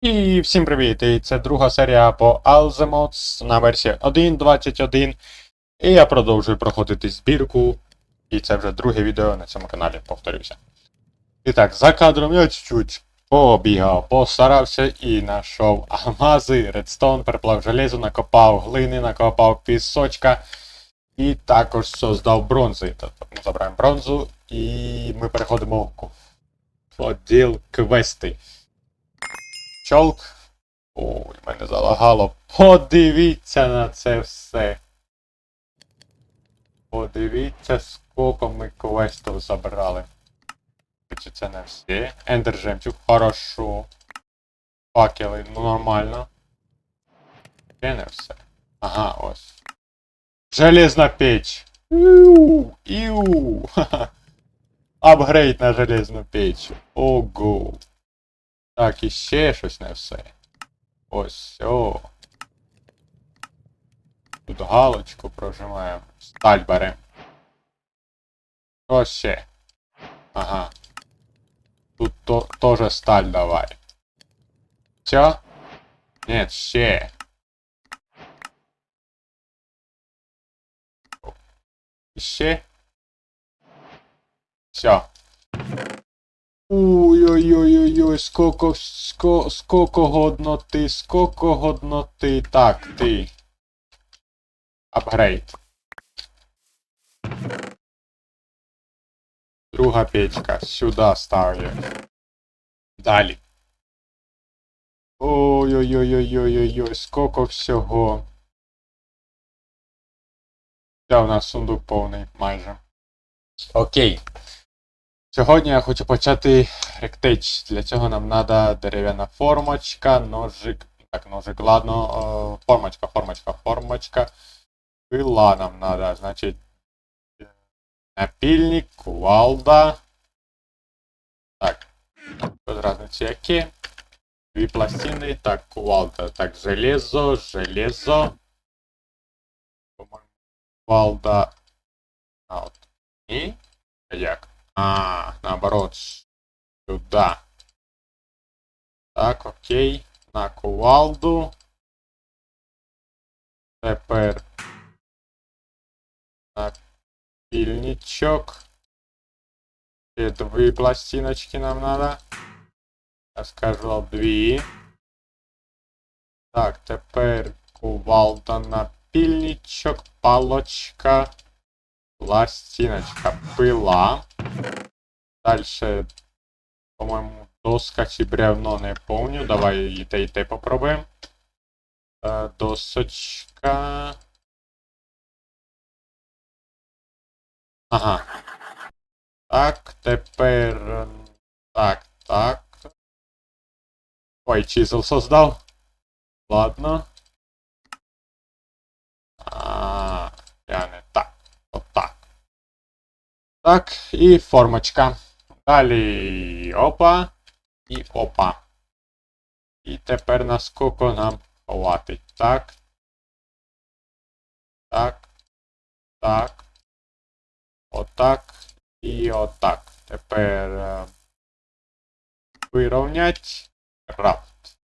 І всім привіт! І це друга серія по Alzemods на версії 1.21. І я продовжую проходити збірку. І це вже друге відео на цьому каналі, повторюся. І так, за кадром я чуть-чуть побігав, постарався і знайшов алмази, редстоун, переплав железо, накопав глини, накопав пісочка. І також создав бронзи. Тобто ми забираємо бронзу і ми переходимо в поділ квести. Чолк. Ой, мене залагало. Подивіться на це все. Подивіться, скільки ми квестів забрали. Чи це не всі? Ендер жемчуг, хорошо. Факели, ну нормально. Це не все. Ага, ось. Железна печь. Іу, іу. Апгрейд на железну печь. Ого. Так, і ще щось не все. Ось, о. Тут галочку прожимаємо. Сталь беремо. Що ще? Ага. Тут то, тоже сталь давай. Все? Нет, ще. Ще? Все. Ой-ой-ой-ой-ой, сколько, ско, сколько годноти, сколько годноти. Так, ти. Апгрейд. Друга печка. Сюди ставлю. Далі. Ой-ой-ой-ой-ой-ой, сколько всього. Це у нас сундук повний майже. Окей. Сьогодні я хочу почати ректеч. Для цього нам треба дерев'яна формочка, ножик. Так, ножик, ладно. Формочка, формочка, формочка. Пила нам треба, значить. Напільник, кувалда. Так. Без разниці які. Дві пластини. Так, кувалда. Так, железо, железо. По-моєму, кувалда. А, от. І. Як? А, наоборот. Сюда. Так, окей. На кувалду. Тепер. На пільничок. Ще дві пластиночки нам надо. Я скажу дві. Так, тепер кувалда на пільничок, палочка. Пластиночка, пила. Дальше, по-моему, доска чи бревно, не помню. Давай і те, і те попробуємо. Е, Досочка. Ага. Так, тепер. е, Так, так. Ой, чизел создав. Ладно. А, я не так. Отак. Так, і формочка. Далі опа. І опа. І тепер наскільки нам хватить. Так. Так. Так. Отак. І отак. Тепер е, вирівнять. Крафт.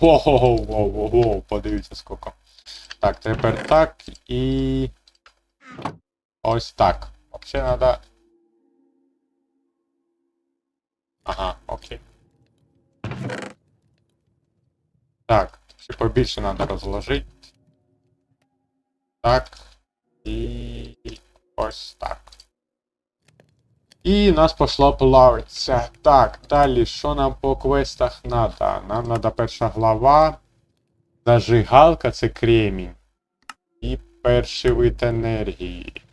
Воу-воу-воу-воу, подивіться скільки. Так, тепер так і. Ось так. Вообще надо. Ага, окей. Так, ще побільше надо розложити. Так. І ось так. І нас пошло плавиться. Так, далі, що нам по квестах надо? Нам надо перша глава. Зажигалка це кремінь. І перший вид енергії.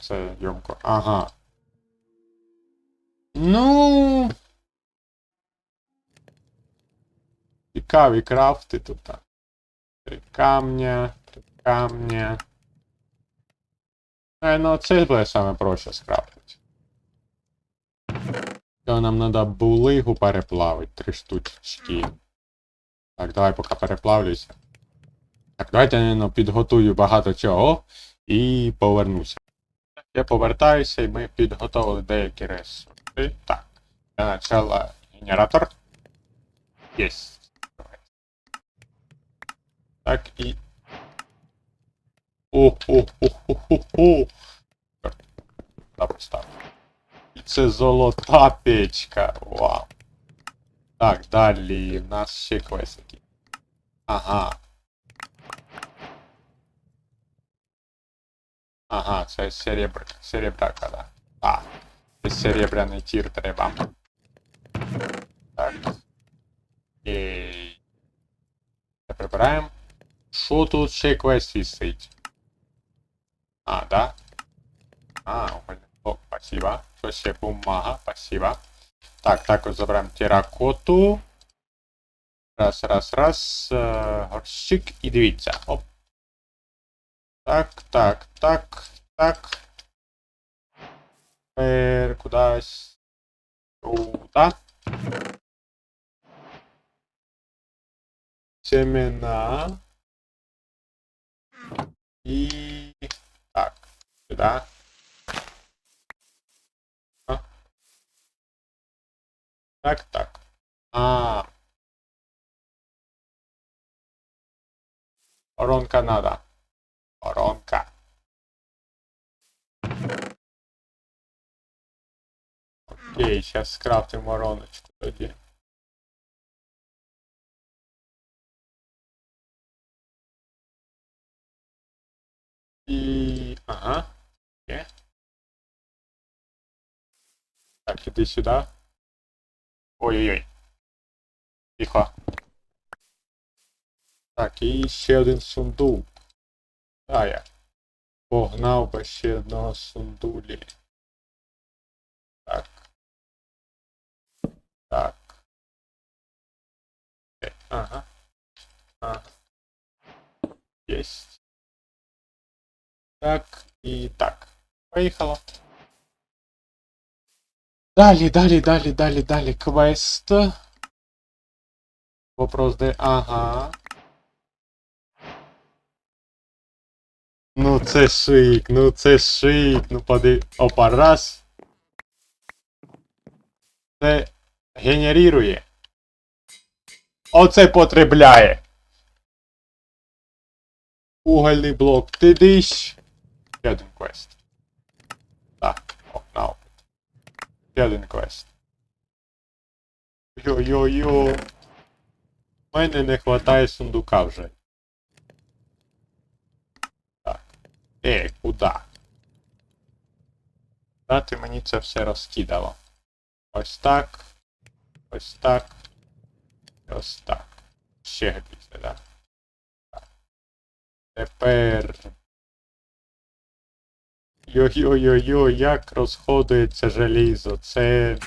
Це йомко. Ага. Ну. Цікаві крафти тут. Три камня, три камня. Е, ну це буде саме проще скрафтити. То нам треба булигу переплавити, три штучки. Так, давай поки переплавлюся. Так, давайте я ну, підготую багато чого і повернуся. Я повертаюся і ми підготовили деякі ресурси. Так. Для начала генератор. Єсть. Так і. О-хо-хо-хо-хо-хо. Та постав. І це золота печка. Вау. Так, далі в нас ще квестики. Ага. Ага, це серебр... серебряка, да. А, це серебряний тір треба. Так. І... Це прибираємо. Що тут ще квест висить? А, да? А, угольний блок, спасибо. Що ще бумага, спасибо. Так, також заберемо теракоту. Раз, раз, раз. Е, горщик. І дивіться. Оп. Так, так, так, так. Тепер кудись. Сюди. Семена. І... Так, сюди. А. Так, так. А. Воронка надо. Воронка. Окей, сейчас скрафтим вороночку тоді. І... Ага. Є. Так, іди сюди. Ой-ой-ой. Тихо. Так, і ще один сундук. А я. Погнав би ще одного сундулі. Так. Так. Е, Ага. Ага. Єсть. Так, і так. Поїхало. Далі, далі, далі, далі, далі. Квест. Вопрос де. Ага. Ну це шик, ну це шик, ну поди. Опа, раз. Це генерує. Оце потребляє. Угольний блок. Ти диш. Ще один квест. Так, на опит. Ще один квест. Йо-йо-йо. У мене не вистачає сундука вже. Так. Е, куди? Куди ти мені це все розкидало? Ось так. Ось так. Ось так. Ще більше, да? Так. Тепер. Йо-йо-йо-йо, як розходується желізо. Це.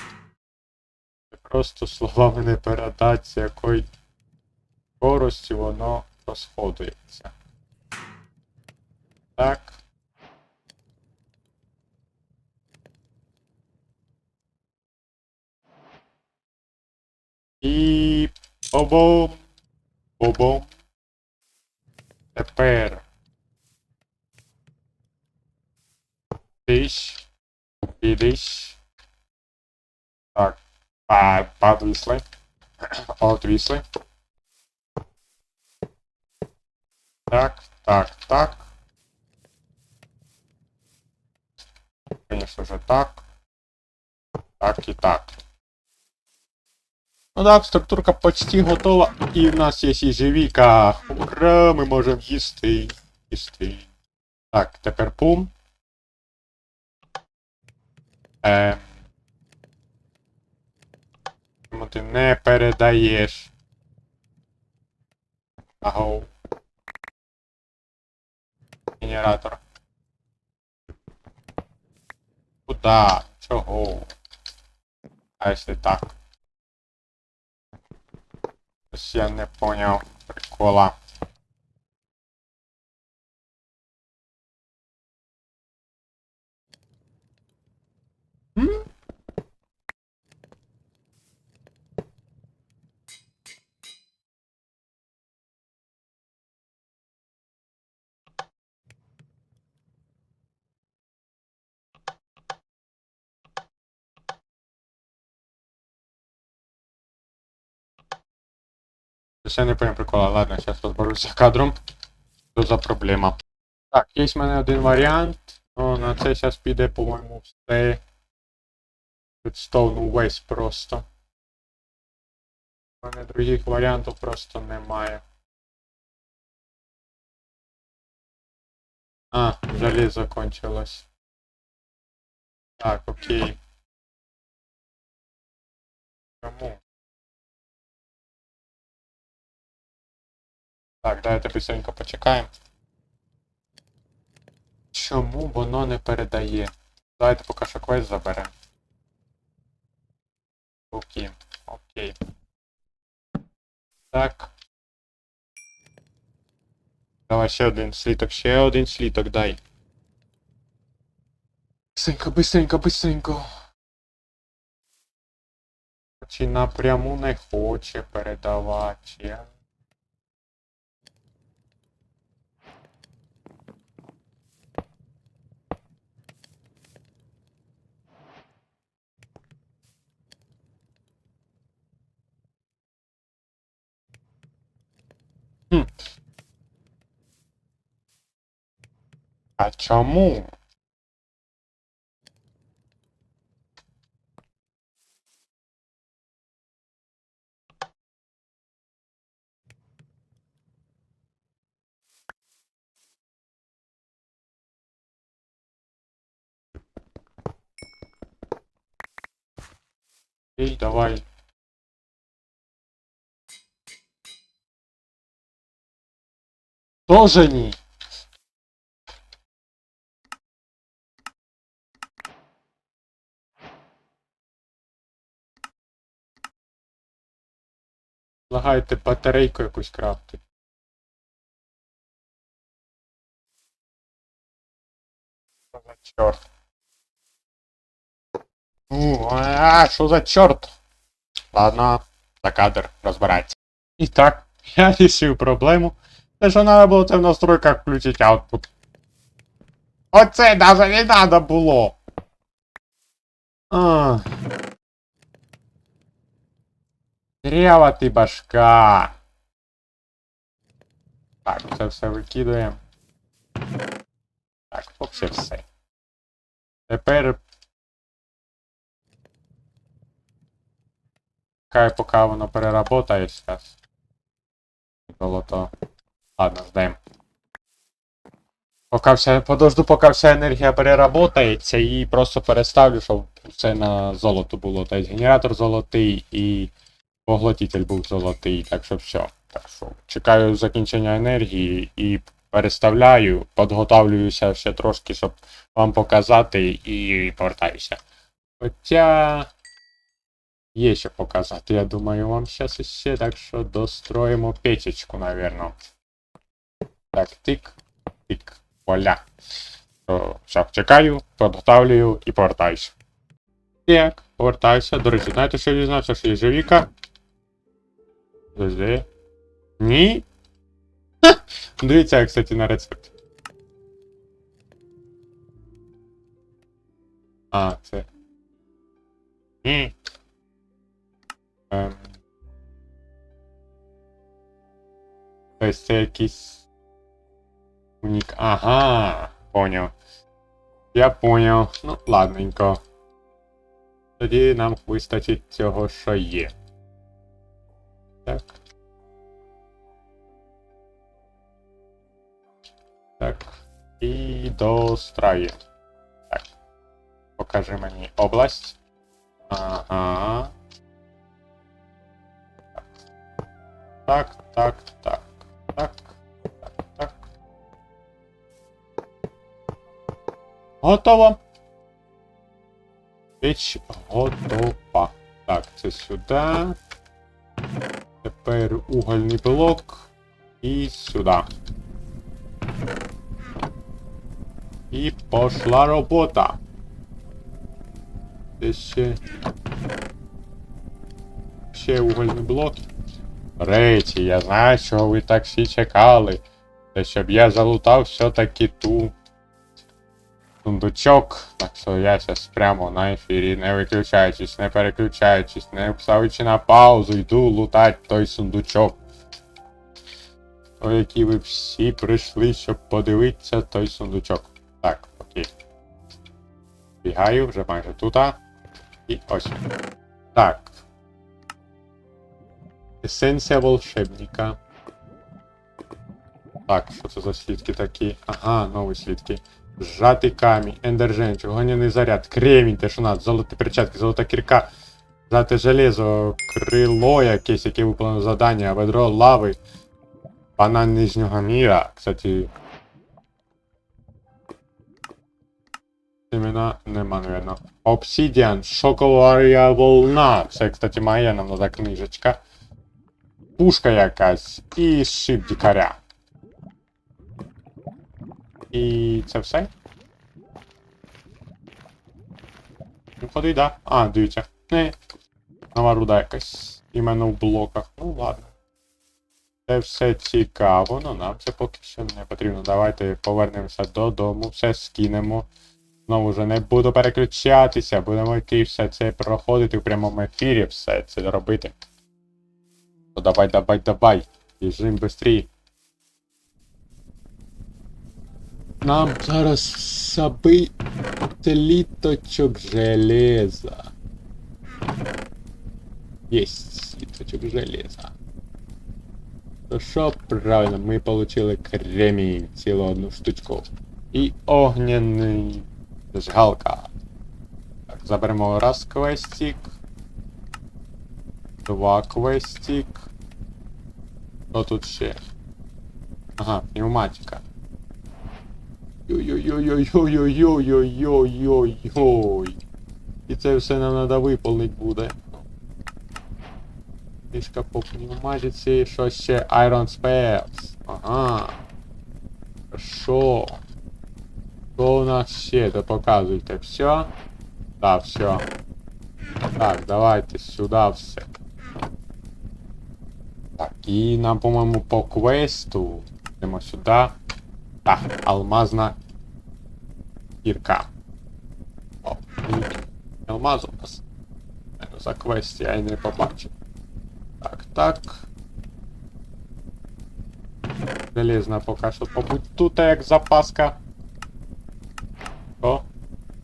Це просто словами не передати, з якої скорості воно розходується. Так. І бобом. Бобом. Тепер. Тиш. Ідиш. Так. А, подвисли. Отвисли. Так, так, так. Конечно же так. Так і так. Ну так, структурка почти готова. І в нас є їжевіка. Ура, ми можемо їсти. Їсти. Так, тепер пум. Е. Чому ти не передаєш? Аго. Генератор. Куда? Чого? А якщо так? Ось я не поняв прикола. Я не понял прикола. Ладно, зараз розберуся кадром. Що за проблема? Так, є в мене один варіант. Ну, на це зараз піде, по-моєму, все. Redstone увесь просто. У мене других варіантів просто немає. А, железо закончилось. Так, окей. Так, давайте быстренько почекаємо. Чому воно не передає? Давайте поки що квест заберемо. Окей, окей. Так. Давай ще один сліток, ще один сліток дай. Быстренько, быстренько, быстренько. Чи напряму не хоче передавати. Чому? Эй, давай. Тоже не. Лагайте батарейку якусь крафти. Що за чорт? Ну, а, що за чорт? Ладно, за кадр розбираться. І так, я рішив проблему. Те, що треба було це в настройках включити output. Оце даже не треба було. А. Трява ти башка. Так, це все викидаємо. Так, взагалі все. Тепер. Хай поки воно переработає зараз. Золото. Ладно, ждем. Поки вся, подожду, поки вся енергія переработається і просто переставлю, щоб все на золото було. Тобто генератор золотий і поглотитель був золотий, так що все. Так що чекаю закінчення енергії і переставляю, підготовлююся ще трошки, щоб вам показати і повертаюся. Хоча. Є що показати, я думаю, вам зараз іще, так що достроїмо печечку, напевно. Так, тик, тик, поля. Все, чекаю, підготовлюю і повертаюся. Так, повертаюся. До речі, знаєте, що дізнався, що є живіка? Подожди. Ні? Ха! Дивіться, кстати, на рецепт. А, це. Ні. Ем. Тобто це якийсь. Унік. Ага, поняв. Я поняв. Ну, ладненько. Тоді нам вистачить цього, що є. Так. Так. І достраю. Так. Покажи мені область. Ага. Так, так, так, так, так, так. Готово. Піч готова. Так, це сюди. Тепер угольний блок. І сюди. І пошла робота. Це ще. Ще угольний блок. Речі, я знаю, що ви так всі чекали. Та щоб я залутав все-таки ту сундучок. Так що я зараз прямо на ефірі, не виключаючись, не переключаючись, не ставячи на паузу, йду лутати той сундучок. о якій ви всі прийшли, щоб подивитися той сундучок. Так, окей. Бігаю, вже майже тут. І ось. Так. Есенція волшебника. Так, що це за слідки такі? Ага, нові слідки. Сжатий камінь, ендержен, огняний заряд, кремінь, те, що надо, золоті перчатки, золота кірка, сжате железо, крило якесь, яке виконано завдання, ведро лави, банан нижнього міра. Кстати. Імена нема, наверное. Обсидіан, шоколарія волна. Це, кстати, моя нам надо книжечка. Пушка якась і шип дікаря. І це все? Ну, ходи, да. А, дивіться. Не. Нова руда якась. Іменно в блоках. Ну ладно. Це все цікаво, але нам це поки що не потрібно. Давайте повернемося додому, все скинемо. Знову ж не буду переключатися, будемо йти все це проходити в прямому ефірі, все це робити. То давай, давай, давай. Біжим швидше. Нам зараз забий сліточок железа. Есть сліточок железа. То що правильно, ми получили кремінь, цілу одну штучку. І огняний жгалка. Так, заберемо раз квестик. Два квестик. Що тут ще? Ага, пневматика. Ой-ой-ой-ой-ой-ой-ой-ой-ой-ой. І це все нам треба виповнити буде. Трішка по пневматиці, що ще Iron Spells. Ага. Хорошо. Що у нас ще? То показуйте. Все? Да, все. Так, давайте сюди все. Так, і нам, по-моєму, по квесту. Йдемо сюди. Так, алмазна кірка. О, алмаз у нас. За квест я і не побачив. Так, так. Железна поки що побудь тут, як запаска. О.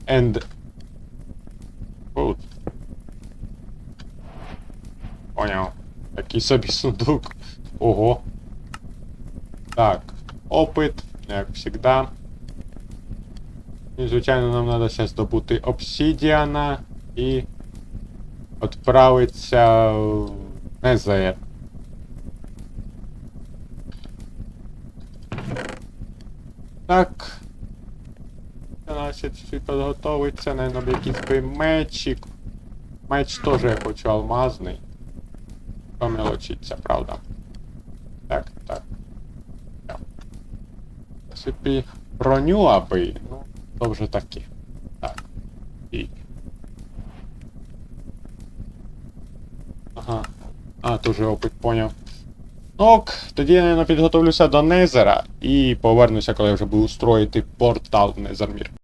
End. Good. Поняв. Такий собі сундук. Ого. Так. Опит, як завжди. І, звичайно, нам треба зараз добути обсидіана і відправитися в НЗР. Так. Значить, чуть підготовиться, наверное, якийсь би мечик. Меч теж я хочу алмазний. Помелочиться, правда. Так, так. Так. В принципі, броню аби, ну, то вже таке. Так. І. Ага. А, тоже опит поняв. Ок, тоді я, наверное, підготовлюся до Незера і повернуся, коли я вже буду строїти портал в Незермір.